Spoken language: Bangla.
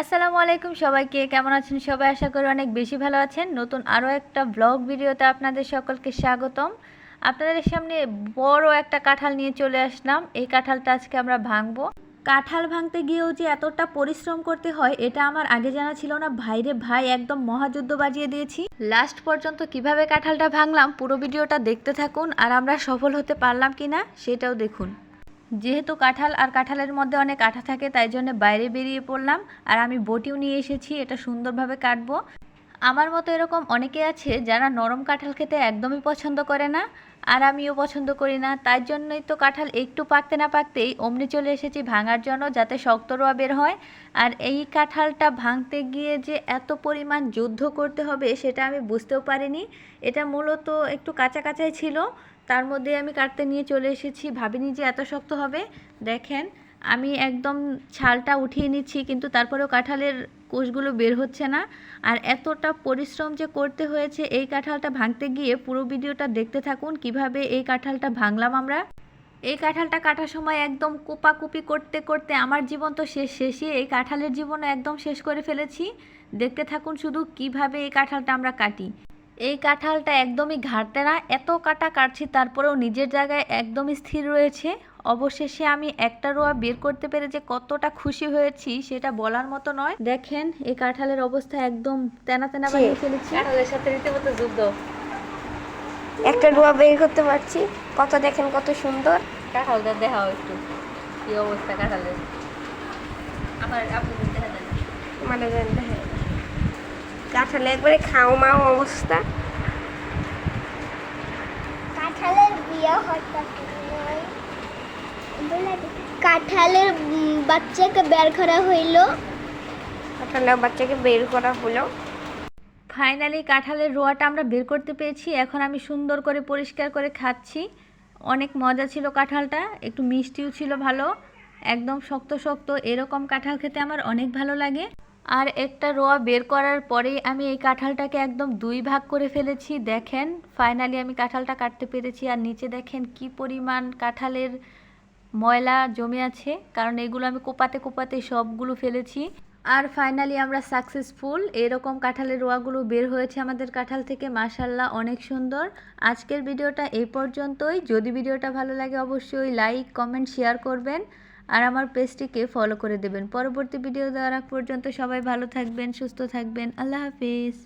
আসসালামু আলাইকুম সবাইকে, কেমন আছেন সবাই? আশা করি অনেক বেশি ভালো আছেন। নতুন আরও একটা ব্লগ ভিডিওতে আপনাদের সকলকে স্বাগতম। আপনাদের সামনে বড় একটা কাঁঠাল নিয়ে চলে আসলাম। এই কাঁঠালটা আজকে আমরা ভাঙবো। কাঁঠাল ভাঙতে গিয়েও যে এতটা পরিশ্রম করতে হয়, এটা আমার আগে জানা ছিল না। ভাইরে ভাই, একদম মহাযুদ্ধ বাজিয়ে দিয়েছি। লাস্ট পর্যন্ত কীভাবে কাঁঠালটা ভাঙলাম, পুরো ভিডিওটা দেখতে থাকুন। আর আমরা সফল হতে পারলাম কিনা, সেটাও দেখুন। যেহেতু কাঁঠাল আর কাঁঠালের মধ্যে অনেক আঠা থাকে, তাই জন্য বাইরে বেরিয়ে পড়লাম। আর আমি বটিও নিয়ে এসেছি, এটা সুন্দরভাবে কাটবো। আমার মতো এরকম অনেকে আছে যারা নরম কাঁঠাল খেতে একদমই পছন্দ করে না, আর আমিও পছন্দ করি না। তাই জন্যই তো কাঁঠাল একটু পাকতে না পাকতেই অমনি চলে এসেছি ভাঙার জন্য যাতে শক্ত রোয়া বের হয়। আর এই কাঁঠালটা ভাঙতে গিয়ে যে এত পরিমাণ যুদ্ধ করতে হবে সেটা আমি বুঝতেও পারিনি। এটা মূলত একটু কাঁচা কাঁচাই ছিল। তার মধ্যে আমি কাটতে নিয়ে চলে এসেছি। ভাবিনি যে এত শক্ত হবে। দেখেন আমি একদম ছালটা উঠিয়ে নিচ্ছি, কিন্তু তারপরেও কাঁঠালের কোষগুলো বের হচ্ছে না। আর এতটা পরিশ্রম যে করতে হয়েছে এই কাঁঠালটা ভাঙতে গিয়ে পুরো ভিডিওটা দেখতে থাকুন, কীভাবে এই কাঁঠালটা ভাঙলাম আমরা। এই কাঁঠালটা কাটার সময় একদম কোপাকুপি করতে করতে আমার জীবন তো শেষ, শেষই। এই কাঁঠালের জীবনও একদম শেষ করে ফেলেছি। দেখতে থাকুন শুধু কীভাবে এই কাঁঠালটা আমরা কাটি। এই কাঁঠালটা একদমই ঘাটতে না এত কাটা কাটছি তারপরেও নিজের জায়গায় একদমই স্থির রয়েছে। অবশেষে আমি একটা রোয়া বের করতে পেরে যে কতটা খুশি হয়েছি সেটা বলার মতো নয়। দেখেন এই কাঁঠালের অবস্থা একদম তেনা তেনা বানিয়ে ফেলেছি। কাঁঠালের সাথে রীতিমতো যুদ্ধ একটা রোয়া বের করতে পারছি। কত দেখেন কত সুন্দর। কাঁঠালটা দেখাও একটু কি অবস্থা কাঁঠালের? আমার আপনি দেখা যায় মানে কাঁঠালে একবারে খাও মাও অবস্থা। কাঁঠালের বিয়ে কাঁঠালের বাচ্চাকে বের করা হইল। কাঁঠালে বাচ্চাকে বের করা হলো। ফাইনালি কাঁঠালের রোয়াটা আমরা বের করতে পেরেছি। এখন আমি সুন্দর করে পরিষ্কার করে খাচ্ছি। অনেক মজা ছিল কাঁঠালটা একটু মিষ্টিও ছিল ভালো। একদম শক্ত শক্ত এরকম কাঁঠাল খেতে আমার অনেক ভালো লাগে। আর একটা রোয়া বের করার পরেই আমি এই কাঁঠালটাকে একদম দুই ভাগ করে ফেলেছি। দেখেন ফাইনালি আমি কাঁঠালটা কাটতে পেরেছি। আর নিচে দেখেন কি পরিমাণ কাঁঠালের ময়লা জমে আছে। কারণ এগুলো আমি কোপাতে কোপাতে সবগুলো ফেলেছি। আর ফাইনালি আমরা সাকসেসফুল এরকম কাঁঠালের রোয়াগুলো বের হয়েছে আমাদের কাঁঠাল থেকে। মাশাল্লাহ অনেক সুন্দর। আজকের ভিডিওটা এই পর্যন্তই। যদি ভিডিওটা ভালো লাগে অবশ্যই লাইক কমেন্ট শেয়ার করবেন। আর আমার পেজটিকে ফলো করে দেবেন। পরবর্তী ভিডিও দেওয়ার আগ পর্যন্ত সবাই ভালো থাকবেন, সুস্থ থাকবেন। আল্লাহ হাফিজ।